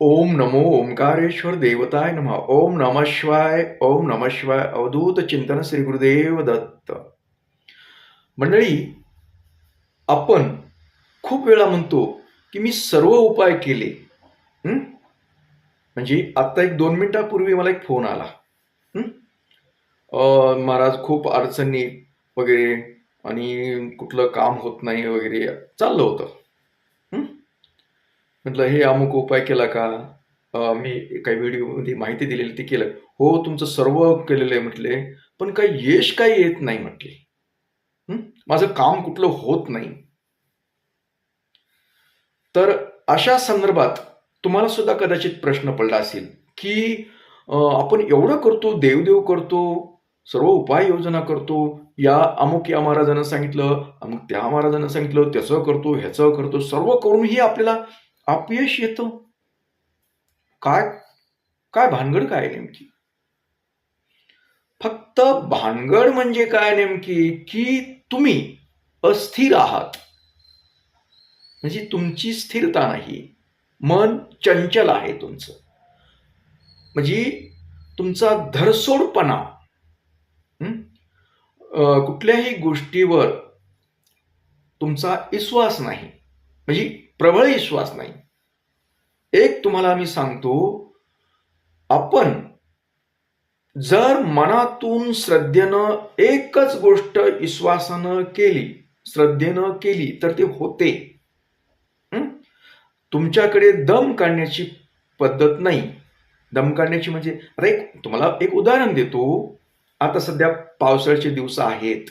ओम नमो ओंकारेश्वर देवताय नमः। ओम नमः शिवाय ओम नमः शिवाय अवधूत चिंतन श्री गुरुदेव दत्त। मंडळी आपण खूप वेळा म्हणतो की मी सर्व उपाय केले. म्हणजे आत्ता एक दोन मिनिटापूर्वी मला एक फोन आला. महाराज खूप अडचणी वगैरे आणि कुठलं काम होत नाही वगैरे चाललं होतं. म्हटलं हे अमुक उपाय केला का? मी काही व्हिडिओमध्ये माहिती दिलेली ती केलं. हो तुमचं सर्व केलेलं आहे म्हटले. पण काही यश काही येत नाही म्हटले. माझं काम कुठलं होत नाही. तर अशा संदर्भात तुम्हाला सुद्धा कदाचित प्रश्न पडला असेल की आपण एवढं करतो देवदेव करतो सर्व उपाययोजना करतो या अमुक या महाराजांना सांगितलं अमुक त्या महाराजांना सांगितलं त्याचं करतो ह्याचं करतो सर्व करूनही आपल्याला अपयश येतं? काय काय भानगड काय नेमकी? फक्त भानगड म्हणजे काय नेमकी? की तुम्ही अस्थिर आहात. म्हणजे तुमची स्थिरता नाही. मन चंचल आहे तुमचं. म्हणजे तुमचा धरसोडपणा कुठल्याही गोष्टीवर तुमचा विश्वास नाही. म्हणजे प्रबळ विश्वास नाही. एक तुम्हाला मी सांगतो आपण जर मनातून श्रद्धेनं एकच गोष्ट विश्वासानं केली श्रद्धेनं केली तर ते होते. तुमच्याकडे दम काढण्याची पद्धत नाही. दम काढण्याची म्हणजे आता एक तुम्हाला एक उदाहरण देतो. आता सध्या पावसाळ्याचे दिवस आहेत.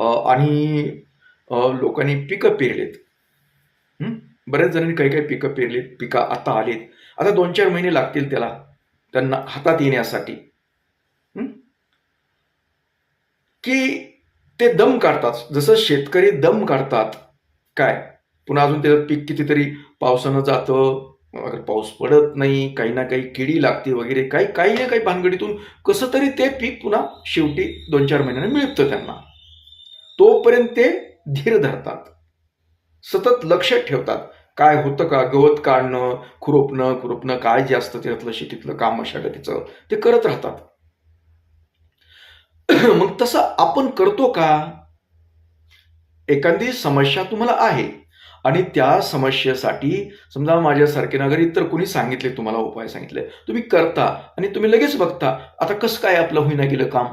आणि लोकांनी पिकं पेरलेत. बऱ्याच जणांनी काही काही पिकं पेरलीत पिकं आता आलीत. आता दोन चार महिने लागतील त्याला त्यांना हातात येण्यासाठी. की ते दम काढतात. जसं शेतकरी दम काढतात काय? पुन्हा अजून त्याचं पीक कितीतरी पावसानं जातं अगर पाऊस पडत नाही काही ना काही किडी लागते वगैरे काही काही ना काही भानगडीतून कसं तरी ते पीक पुन्हा शेवटी दोन चार महिन्याने मिळतं त्यांना. तोपर्यंत ते धीर धरतात. सतत लक्ष ठेवतात. काय होतं का? गवत काढणं खुरपणं खुरपणं काय जे असतं त्यातलं शेतीतलं काम मशागतीचं ते करत राहतात. मग तसं आपण करतो का? एखादी समस्या तुम्हाला आहे आणि त्या समस्येसाठी समजा माझ्यासारखे नगर इतर कोणी सांगितले तुम्हाला उपाय सांगितले तुम्ही करता आणि तुम्ही लगेच बघता आता कसं काय आपलं होईना गेलं काम?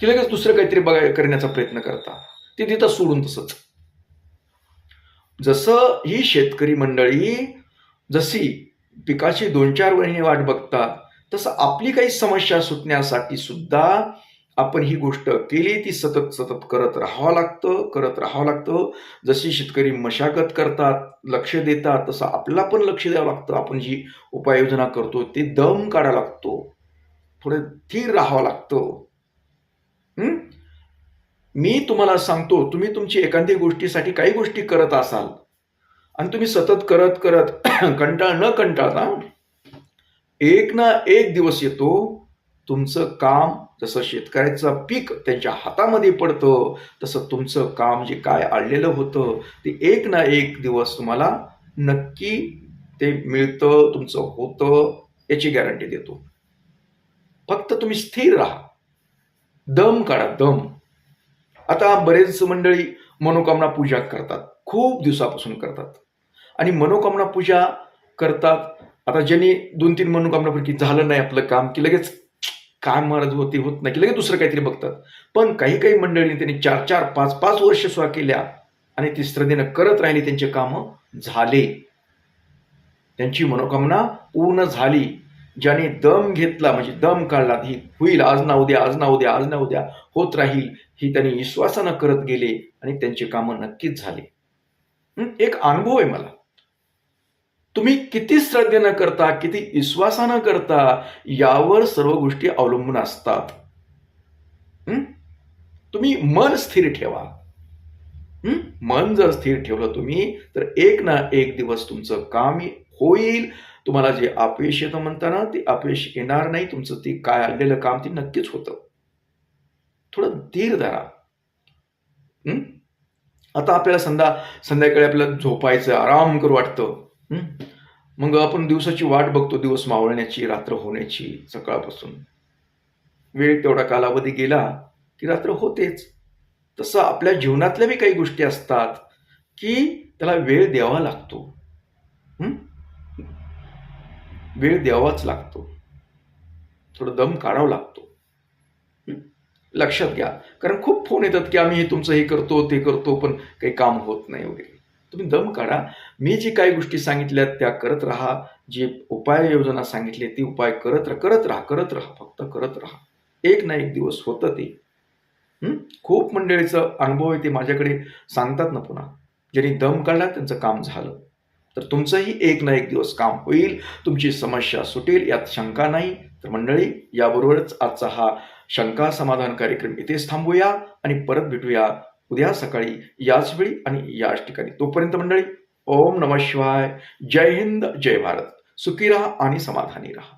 की लगेच दुसरं काहीतरी बघाय करण्याचा प्रयत्न करता. ते तिथं सोडून तसंच. जसं ही शेतकरी मंडळी जशी पिकाची दोन चार महिने वाट बघतात तसं आपली काही समस्या सुटण्यासाठी सुद्धा आपण ही गोष्ट केली ती सतत सतत करत राहावं लागतं करत राहावं लागतं. जशी शेतकरी मशागत करतात लक्ष देतात तसं आपल्याला पण लक्ष द्यावं लागतं. आपण जी उपाययोजना करतो ते दम काढावा लागतो. थोडं धीर राहावं लागतं. मी तुम्हाला सांगतो तुम्ही तुमची एखादी गोष्टीसाठी काही गोष्टी करत असाल आणि तुम्ही सतत करत करत कंटाळ न कंटाळता एक ना एक दिवस येतो तुमचं काम जसं शेतकऱ्याचं पीक त्यांच्या हातामध्ये पडतं तसं तुमचं काम जे काय आणलेलं होतं ते एक ना एक दिवस तुम्हाला नक्की ते मिळतं तुमचं होतं याची गॅरंटी देतो. फक्त तुम्ही स्थिर राहा. दम काढा दम. आता बरेच मंडळी मनोकामना पूजा करतात. खूप दिवसापासून करतात. आणि मनोकामना पूजा करतात. आता ज्यांनी दोन तीन मनोकामना झालं नाही आपलं काम की लगेच काय महाराज होते होत नाही की लगेच दुसरं काहीतरी बघतात. पण काही काही मंडळींनी त्यांनी चार चार पाच पाच वर्ष सुद्धा केल्या आणि ती श्रद्धेनं करत राहिली त्यांचे कामं झाले. त्यांची मनोकामना पूर्ण झाली. ज्याने दम घेतला म्हणजे दम काढला ही होईल आज ना उद्या आज ना उद्या आज ना उद्या होत राहील ही त्यांनी विश्वासानं करत गेले आणि त्यांची कामं नक्कीच झाले. एक अनुभव आहे मला. तुम्ही किती श्रद्धेनं करता किती विश्वासानं करता यावर सर्व गोष्टी अवलंबून असतात. तुम्ही मन स्थिर ठेवा. मन जर स्थिर ठेवलं तुम्ही तर एक ना एक दिवस तुमचं काम होईल तुम्हाला जे अपयश येतं म्हणताना ते अपयश येणार नाही. तुमचं ते काय आणलेलं काम ते नक्कीच होतं. थोडं धीर धरा. आता आपल्याला संध्या संध्याकाळी आपल्याला झोपायचं आराम करू वाटतं. मग आपण दिवसाची वाट बघतो दिवस मावळण्याची रात्र होण्याची सकाळपासून. वेळ तेवढा कालावधी गेला की रात्र होतेच. तसं आपल्या जीवनातल्या बी काही गोष्टी असतात की त्याला वेळ द्यावा लागतो. वेळ द्यावाच लागतो. थोडं दम काढावा लागतो. लक्षात घ्या. कारण खूप फोन येतात की आम्ही हे तुमचं हे करतो ते करतो पण काही काम होत नाही वगैरे. तुम्ही दम काढा. मी जी काही गोष्टी सांगितल्या त्या करत राहा. जी उपाययोजना सांगितली ती उपाय करत राहा. करत राहा करत राहा. फक्त करत राहा. एक ना एक दिवस होतं ते. खूप मंडळीचं अनुभव आहे ते माझ्याकडे सांगतात ना पुन्हा. ज्यांनी दम काढला त्यांचं काम झालं. तर तुमचंही एक ना एक दिवस काम होईल तुमची समस्या सुटेल यात शंका नाही. तर मंडळी याबरोबरच आजचा हा शंका समाधान कार्यक्रम इथेच थांबूया आणि परत भेटूया उद्या सकाळी याच वेळी आणि याच ठिकाणी. तोपर्यंत मंडळी ओम नम शिवाय. जय हिंद जय भारत. सुखी राहा आणि समाधानी राहा.